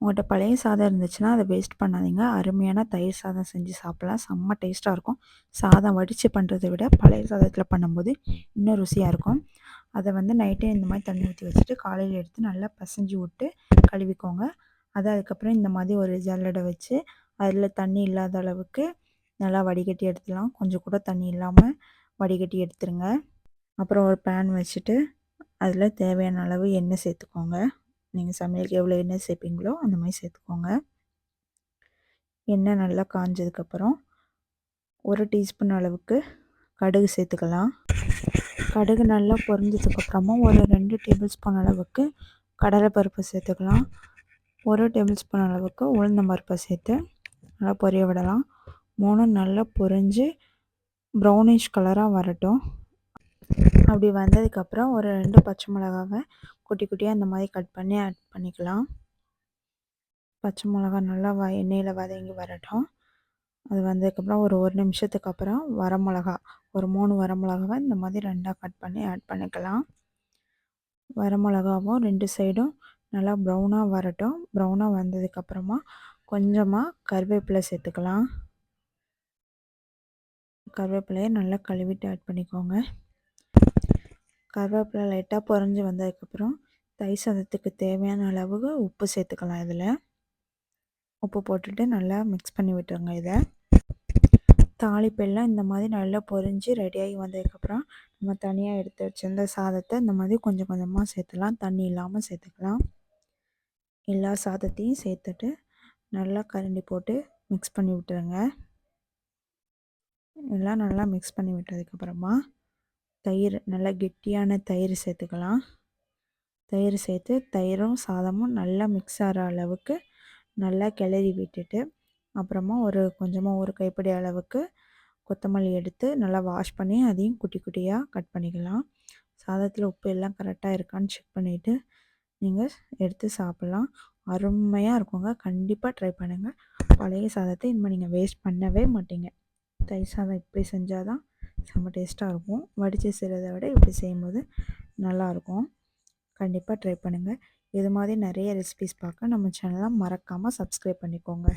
உங்கள்கிட்ட பழைய சாதம் இருந்துச்சுன்னா அதை வேஸ்ட் பண்ணாதீங்க. அருமையான தயிர் சாதம் செஞ்சு சாப்பிட்லாம். செம்ம டேஸ்ட்டாக இருக்கும். சாதம் வடித்து பண்ணுறதை விட பழைய சாதத்தில் பண்ணும்போது இன்னும் ருசியாக இருக்கும். அதை வந்து நைட்டே இந்த மாதிரி தண்ணி ஊற்றி வச்சுட்டு காலையில் எடுத்து நல்லா பசைஞ்சு விட்டு கழுவிக்கோங்க. அதை அதுக்கப்புறம் இந்த மாதிரி ஒரு ஜல்லடை வச்சு அதில் தண்ணி இல்லாத அளவுக்கு நல்லா வடிகட்டி எடுத்துடலாம். கொஞ்சம் கூட தண்ணி இல்லாமல் வடிகட்டி எடுத்துருங்க. அப்புறம் ஒரு பேன் வச்சுட்டு அதில் தேவையான அளவு எண்ணெய் சேர்த்துக்கோங்க. நீங்கள் சமையலுக்கு எவ்வளோ எண்ணெய் சேர்ப்பீங்களோ அந்த மாதிரி சேர்த்துக்கோங்க. எண்ணெய் நல்லா காஞ்சதுக்கப்புறம் ஒரு டீஸ்பூன் அளவுக்கு கடுகு சேர்த்துக்கலாம். கடுகு நல்லா பொரிஞ்சதுக்கப்புறமா ஒரு ரெண்டு டேபிள் ஸ்பூன் அளவுக்கு கடலைப்பருப்பு சேர்த்துக்கலாம். ஒரு டேபிள் ஸ்பூன் அளவுக்கு உளுந்தம் பருப்பை சேர்த்து நல்லா பொரிய விடலாம். மூணும் நல்லா பொரிஞ்சு ப்ரௌனிஷ் கலராக வரட்டும். அப்படி வந்ததுக்கப்புறம் ஒரு ரெண்டு பச்சை மிளகாவை குட்டி குட்டியாக இந்த மாதிரி கட் பண்ணி ஆட் பண்ணிக்கலாம். பச்சை மிளகா நல்லா வ எண்ணெயில் வதங்கி வரட்டும். அது வந்ததுக்கப்புறம் ஒரு ஒரு நிமிஷத்துக்கு அப்புறம் வரமிளகா ஒரு மூணு வரமிளகாவை இந்த மாதிரி ரெண்டாக கட் பண்ணி ஆட் பண்ணிக்கலாம். வரமிளகாவும் ரெண்டு சைடும் நல்லா ப்ரௌனாக வரட்டும். ப்ரௌனாக வந்ததுக்கப்புறமா கொஞ்சமாக கருவேப்பிலை சேர்த்துக்கலாம். கருவேப்பிலையை நல்லா கழுவிட்டு ஆட் பண்ணிக்கோங்க. கருவேப்பிலை லைட்டாக பொறிஞ்சு வந்ததுக்கப்புறம் தயிர் சாதத்துக்கு தேவையான அளவு உப்பு சேர்த்துக்கலாம் இதில். உப்பு போட்டுட்டு நல்லா மிக்ஸ் பண்ணி விட்டுருங்க இதை. தாளிப்பெல்லாம் இந்த மாதிரி நல்லா பொறிஞ்சு ரெடியாகி வந்ததுக்கப்புறம் நம்ம தனியாக எடுத்து வச்சிருந்த சாதத்தை இந்த மாதிரி கொஞ்சம் கொஞ்சமாக சேர்த்துலாம். தண்ணி இல்லாமல் சேர்த்துக்கலாம். எல்லா சாதத்தையும் சேர்த்துட்டு நல்லா கரண்டி போட்டு மிக்ஸ் பண்ணி விட்டுருங்க. எல்லாம் நல்லா மிக்ஸ் பண்ணி விட்டதுக்கப்புறமா தயிர் நல்லா கெட்டியான தயிர் சேர்த்துக்கலாம். தயிர் சேர்த்து தயிரும் சாதமும் நல்லா மிக்ஸ் ஆகிற அளவுக்கு நல்லா கிளறி விட்டுட்டு அப்புறமா ஒரு கொஞ்சமாக ஒரு கைப்பிடி அளவுக்கு கொத்தமல்லி எடுத்து நல்லா வாஷ் பண்ணி அதையும் குட்டி குட்டியாக கட் பண்ணிக்கலாம். சாதத்தில் உப்பு எல்லாம் கரெக்டாக இருக்கான்னு செக் பண்ணிவிட்டு நீங்கள் எடுத்து சாப்பிட்லாம். அருமையாக இருக்குங்க. கண்டிப்பாக ட்ரை பண்ணுங்கள் பழைய சாதத்தை இனிமேல் நீங்கள் வேஸ்ட் பண்ணவே மாட்டீங்க. தயிர் சாதம் இப்படி செஞ்சால் தான் செம்ம டேஸ்ட்டாக இருக்கும். வடித்து செய்கிறத விட இப்படி செய்யும்போது நல்லாயிருக்கும் கண்டிப்பாக ட்ரை பண்ணுங்கள் இது மாதிரி நிறைய ரெசிபிஸ் பார்க்க நம்ம சேனலை மறக்காமல் சப்ஸ்கிரைப் பண்ணிக்கோங்க.